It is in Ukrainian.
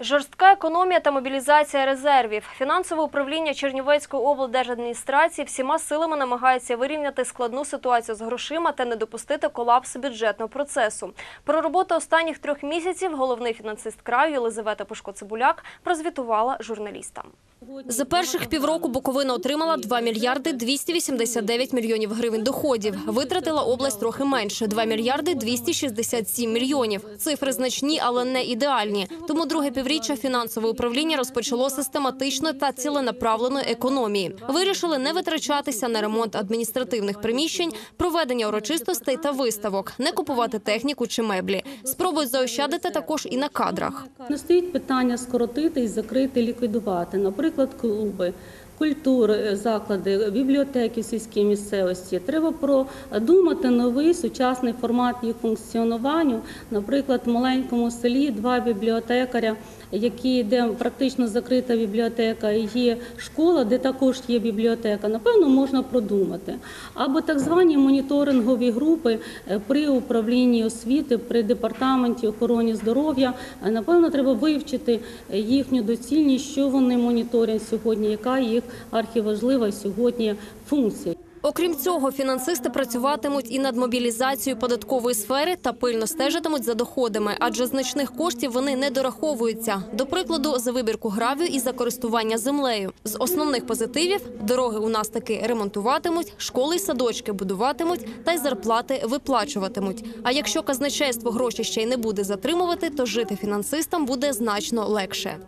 Жорстка економія та мобілізація резервів. Фінансове управління Чернівецької облдержадміністрації всіма силами намагається вирівняти складну ситуацію з грошима та не допустити колапсу бюджетного процесу. Про роботу останніх трьох місяців головний фінансист краю Єлизавета Пушко-Цибуляк прозвітувала журналістам. За перших півроку Буковина отримала 2 мільярди 289 мільйонів гривень доходів. Витратила область трохи менше – 2 мільярди 267 мільйонів. Цифри значні, але не ідеальні. Тому друге півріччя фінансове управління розпочало систематичної та ціленаправленої економії. Вирішили не витрачатися на ремонт адміністративних приміщень, проведення урочистостей та виставок, не купувати техніку чи меблі. Спробують заощадити також і на кадрах. Не стоїть питання скоротити і закрити, ліквідувати, наприклад, клуби. Культури, заклади, бібліотеки в сільській місцевості треба продумати новий сучасний формат їх функціонування. Наприклад, в маленькому селі два бібліотекаря, які де практично закрита бібліотека, є школа, де також є бібліотека. Напевно, можна продумати. Або так звані моніторингові групи е, при управлінні освіти, при департаменті охорони здоров'я. Е, Напевно, треба вивчити е, їхню доцільність, що вони моніторять сьогодні, яка їх архіважлива сьогодні функція. Окрім цього, фінансисти працюватимуть і над мобілізацією податкової сфери та пильно стежитимуть за доходами, адже значних коштів вони не дораховуються. До прикладу, за вибірку гравію і за користування землею. З основних позитивів дороги у нас таки ремонтуватимуть, школи й садочки будуватимуть та й зарплати виплачуватимуть. А якщо казначейство гроші ще й не буде затримувати, то жити фінансистам буде значно легше.